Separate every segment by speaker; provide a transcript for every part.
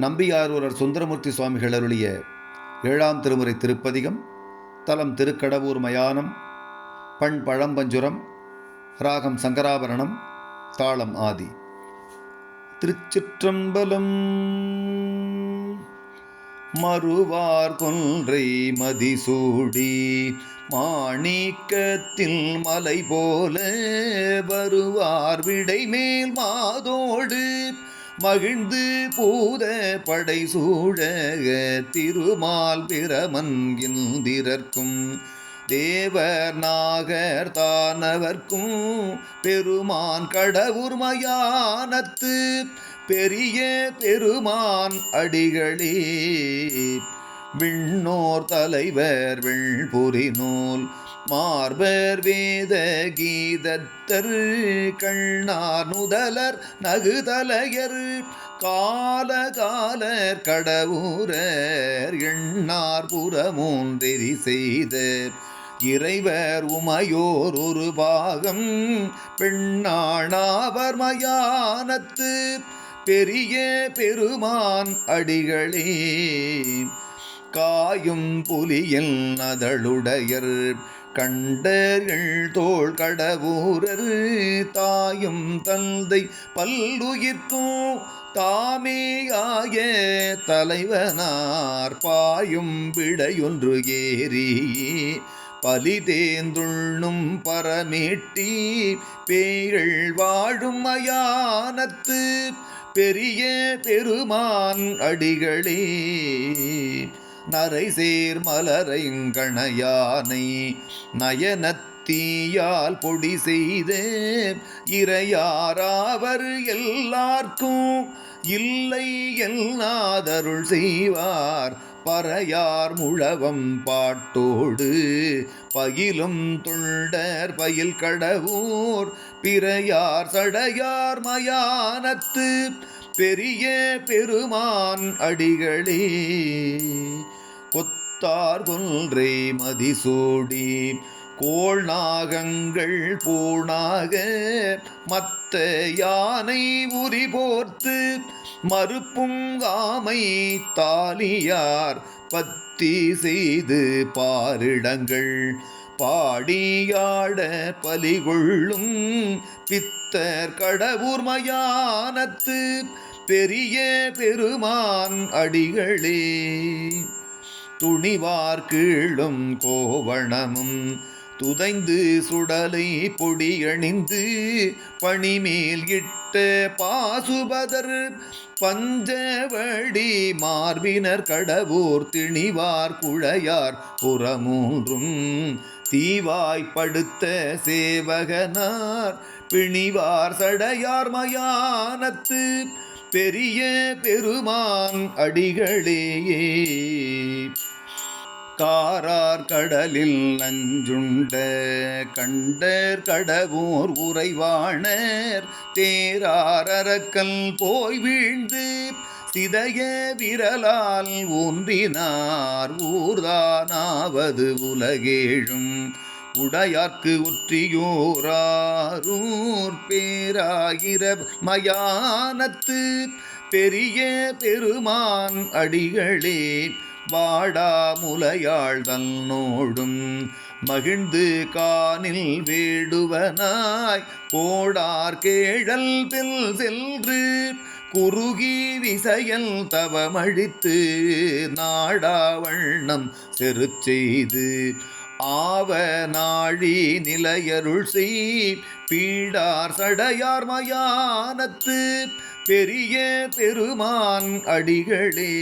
Speaker 1: நம்பியாரூரர் சுந்தரமூர்த்தி சுவாமிகள் அருளிய ஏழாம் திருமுறை திருப்பதிகம் தலம் திருக்கடவூர் மயானம் பண் பழம்பஞ்சுரம் ராகம் சங்கராபரணம் தாளம் ஆதி. திருச்சிற்றம்பலம் மறுவார் கொன்றை மதிசூடி மாணிக்கத்தில் மலை போல வருவார் விடை மேல் மாதோடு மகிழ்ந்து பூத படை சூழ திருமால் பிரமன் இந்திரர்க்கும் தேவர் நாகர் தானவர்க்கும் பெருமான் கடவுர் மயானத்து பெரிய பெருமான் அடிகளே. விண்ணோர் தலைவர் விண்புரி நூல் மார்பர் வேத கீதத்தரு கண்ணார் நகுதலையர் கால காலர் கடவுரர் எண்ணார் புறமூந்திரி செய்த இறைவர் உமையோர் ஒரு பாகம் பெண்ணாணாவர் மயானத்து பெரிய பெருமான் அடிகளே. காயும் புலியில் நதழுடையர் கண்டர்கள் தோள் கடவுரர் தாயும் தந்தை பல்லுயிர்க்கும் தாமேயாய தலைவனார் பாயும் விடையொன்று ஏறி பலிதேந்துள்ளும் பரமேட்டி பேய்கள் வாழும் மயானத்து பெரிய பெருமான் அடிகளே. நரைசேர் மலரைங்கணையானை நயனத்தீயால் பொடி செய்த இறையாராவர் எல்லார்க்கும் இல்லை எல்லாதருள் செய்வார். பறையார் முழவம் பாட்டோடு பயிலும் தொண்டர் பயில் கடவுர். பிறையார் சடையார் மயானத்து பெரிய பெருமான் அடிகளே. கொத்தார் கொன்றை மதிசூடி கோள் நாகங்கள் பூணாக மத்த யானை உரி போர்த்து மறுப்புங்காமை தாலியார் பத்தி செய்து பாரிடங்கள். பாடியாட பலிகொள்ளும் பித்தர் கடவுர் மயானத்து பெரிய பெருமான் அடிகளே. துணிவார் கீழும் கோவணமும். துதைந்து சுடலை பொடியணிந்து பணிமேல் இட்ட பாசுபதர் பஞ்சவடி மார்பினர் கடவுர் திணிவார் குழையார் புறமூன்றும். தீவாய்ப்படுத்த சேவகனார் பிணிவார் சடையார் மயானத்து பெரிய பெருமான் அடிகளேயே. தாரார் கடலில் நஞ்சுண்ட கண்டர் கடவோர் உறைவாணர். தேரார் அரக்கல் போய் வீழ்ந்து சிதைய விரலால் ஊன்றினார். ஊர்தானாவது உலகேழும் உடையார்க்கு ஒற்றியோராரூர் பேராயிர மயானத்து பெரிய பெருமான் அடிகளே வாடாமுலையாள் தன்னோடும் மகிழ்ந்து கானில் வேடுவனாய். கோடார் கேழல் பில் சென்று குறுகி விசையல் தவமழித்து நாடாவண்ணம் செரு செய்து ஆவ நாழி நிலையருள் செய் பீடார் சடையார் மயானத்து பெரிய பெருமான் அடிகளே.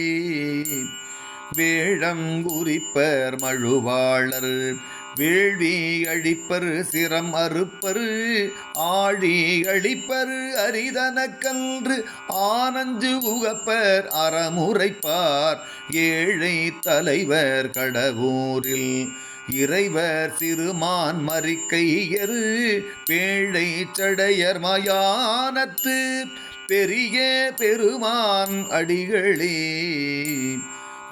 Speaker 1: வேழங்குறிப்பர் மழுவாளர் வேள்வி அழிப்பர் சிரம் அறுப்பர் ஆழி அழிப்பர் அரிதனக்கன்று ஆனஞ்சு உகப்பர் அறமுறைப்பார் ஏழை தலைவர் கடவுரில். இறைவர் சிறுமான் மறிக்கையரு பேழை சடையர் மயானத்து பெரிய பெருமான் அடிகளே.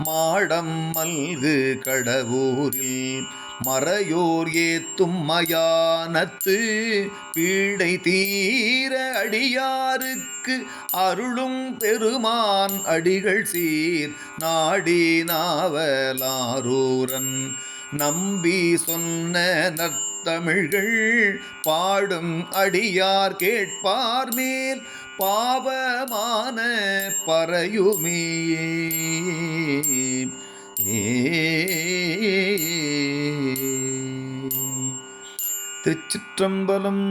Speaker 1: மாடம் மல்கு கடவுரில் மறையோர் ஏத்தும் மயானத்து பீடை தீர அடியாருக்கு அருளும் பெருமான் அடிகள் சீர். நாடி நாவலாரூரன் நம்பி சொன்ன நற்தமிழ்கள் பாடும் அடியார் கேட்பார் மேல். பாவமான பறையுமே. திருச்சிற்றம்பலம்